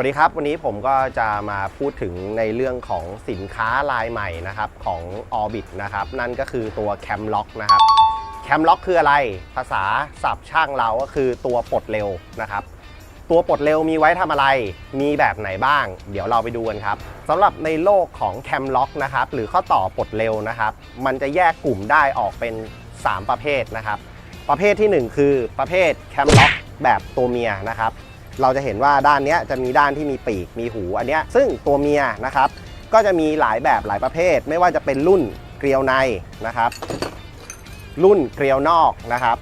วัสดีครับ วันนี้ผมก็จะมาพูดถึงในเรื่องของสินค้ารายใหม่นะครับของ Orbit นะครับนั่นก็คือตัว Cam Lock นะครับ Cam Lock คืออะไรภาษาศัพท์ช่างเราก็คือตัวปลดเร็วนะครับ ตัวปลดเร็วมีไว้ทำอะไร มีแบบไหนบ้าง เดี๋ยวเราไปดูกันครับสำหรับในโลกของ Cam Lock นะครับหรือข้อต่อปลดเร็วนะครับ มันจะแยกกลุ่มได้ออกเป็น 3 ประเภทนะครับ ประเภททีหนึ่1 คือประเภท Cam Lock แบบตัวเมียนะครับ เราจะเห็นว่าด้านนี้จะมีด้านที่มีปีกมีหูอันนี้ซึ่งตัวเมียนะครับก็จะมีหลายแบบหลายประเภท ไม่ว่าจะเป็นรุ่นเกลียวในนะครับ รุ่นเกลียวนอกนะครับ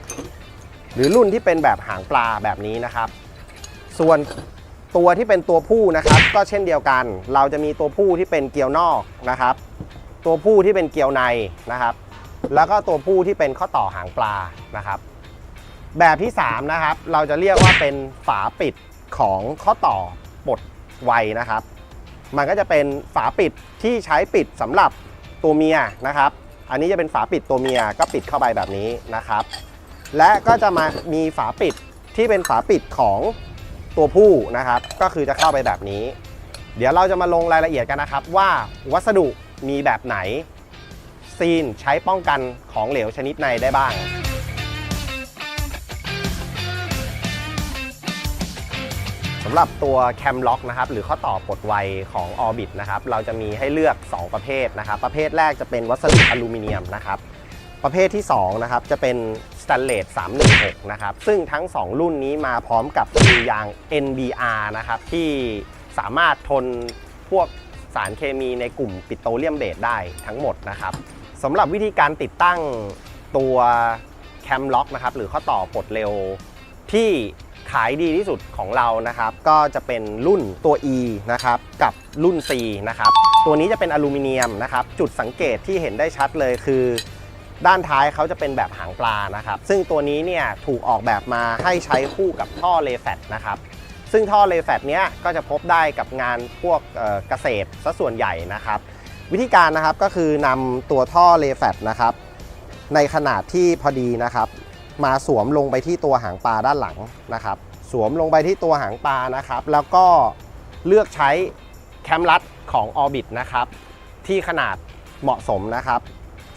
หรือรุ่นที่เป็นแบบหางปลาแบบนี้นะครับ ส่วนตัวที่เป็นตัวผู้นะครับ ก็เช่นเดียวกัน เราจะมีตัวผู้ที่เป็นเกลียวนอกนะครับ ตัวผู้ที่เป็นเกลียวในนะครับ แล้วก็ตัวผู้ที่เป็นข้อต่อหางปลานะครับ แบบที่3นะครับเราจะเรียกว่าเป็นฝาปิด ของข้อต่อปลดไวนะครับ มันก็จะเป็นฝาปิดที่ใช้ปิดสำหรับตัวเมียนะครับ อันนี้จะเป็นฝาปิดตัวเมียก็ปิดเข้าไปแบบนี้นะครับ และก็จะมามีฝาปิดที่เป็นฝาปิดของตัวผู้นะครับ ก็คือจะเข้าไปแบบนี้ เดี๋ยวเราจะมาลงรายละเอียดกันนะครับ ว่าวัสดุมีแบบไหนซีนใช้ป้องกันของเหลวชนิดในได้บ้าง สำหรับตัวแคมล็อกนะครับหรือข้อต่อปลดไวของ Orbit นะครับเราจะมีให้เลือก 2 ประเภทนะครับประเภทแรกจะเป็นวัสดุอลูมิเนียมนะครับประเภทที่2นะครับจะเป็นสแตนเลส316นะครับซึ่งทั้ง 2 รุ่นนี้มาพร้อมกับฟิลยาง NBR นะครับที่สามารถทนพวกสารเคมีในกลุ่มปิโตรเลียมเบสได้ทั้งหมดนะครับสำหรับวิธีการติดตั้งตัวแคมล็อกนะครับหรือข้อต่อปลดเร็วที่ ขายดีที่สุดของเรานะครับ ก็จะเป็นรุ่นตัว E นะครับกับรุ่น C นะครับตัวนี้จะเป็นอลูมิเนียมนะครับจุดสังเกตที่เห็นได้ชัดเลยคือ ด้านท้ายเขาจะเป็นแบบหางปลานะครับซึ่งตัวนี้เนี่ยถูกออกแบบมาให้ใช้คู่กับท่อเลแฟตนะครับซึ่งท่อเลแฟตเนี้ยก็จะพบได้กับงานพวกเอ่อเกษตรซะส่วนใหญ่นะครับ วิธีการนะครับก็คือนำตัวท่อเลแฟตนะครับในขนาดที่พอดีนะครับ มาสวมลงไปที่ตัวหางปลาด้านหลังนะครับ สวมลงไปที่ตัวหางปลานะครับ แล้วก็เลือกใช้แคมรัดของ Orbit นะครับ ที่ขนาดเหมาะสมนะครับ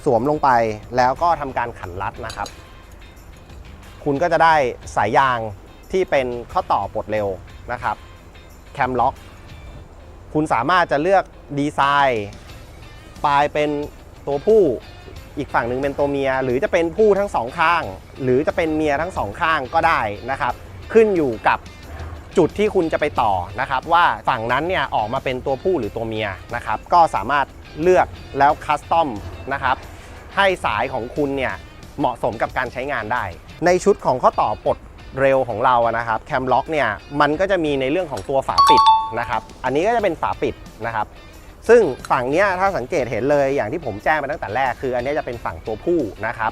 สวมลงไปแล้วก็ทำการขันรัดนะครับ คุณก็จะได้สายยางที่เป็นข้อต่อปลดเร็วนะครับแคมล็อกคุณสามารถจะเลือกดีไซน์ ปลายเป็นตัวผู้ อีกฝั่งหนึ่งเป็นตัวเมีย หรือจะเป็นผู้ทั้งสองข้าง หรือจะเป็นเมียทั้งสองข้างก็ได้นะครับ ขึ้นอยู่กับจุดที่คุณจะไปต่อนะครับ ว่าฝั่งนั้นเนี่ยออกมาเป็นตัวผู้หรือตัวเมียนะครับ ก็สามารถเลือกแล้วคัสตอมนะครับ ให้สายของคุณเนี่ยเหมาะสมกับการใช้งานได้ ในชุดของข้อต่อปลดเร็วของเราอะนะครับแคมล็อกเนี่ยมันก็จะมีในเรื่องของตัวฝาปิดนะครับ อันนี้ก็จะเป็นฝาปิดนะครับ ซึ่งฝั่งนี้ถ้าสังเกตเห็นเลยอย่างที่ผมแจ้งไปตั้งแต่แรกคือ อันนี้จะเป็นฝั่งตัวผู้นะครับ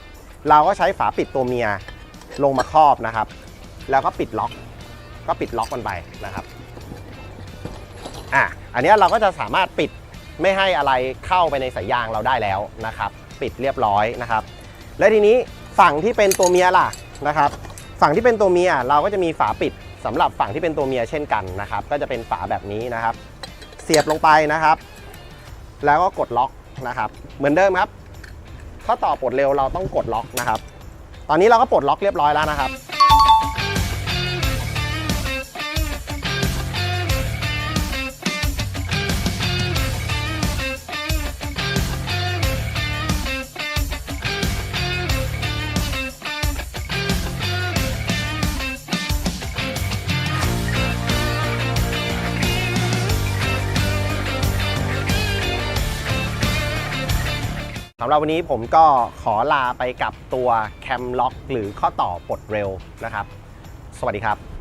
เราก็ใช้ฝาปิดตัวเมียลงมาครอบนะครับ แล้วก็ปิดล็อก ก็ปิดล็อกมันไปนะครับอะอันนี้เราก็จะสามารถปิดไม่ให้อะไรเข้าไปในสายยางเราได้แล้วนะครับ ปิดเรียบร้อยนะครับ และทีนี้ฝั่งที่เป็นตัวเมียล่ะนะครับ ฝั่งที่เป็นตัวเมียเราก็จะมีฝาปิดสำหรับฝั่งที่เป็นตัวเมียเช่นกันนะครับ ก็จะเป็นฝาแบบนี้นะครับ เสียบลงไปนะครับ แล้วก็กดล็อกนะครับ เหมือนเดิมครับ ถ้าต่อปลดเร็วเราต้องกดล็อกนะครับ ตอนนี้เราก็ปลดล็อกเรียบร้อยแล้วนะครับ สำหรับวันนี้ผมก็ขอลาไปกับตัวแคมล็อกหรือข้อต่อปลดเร็วนะครับ สวัสดีครับ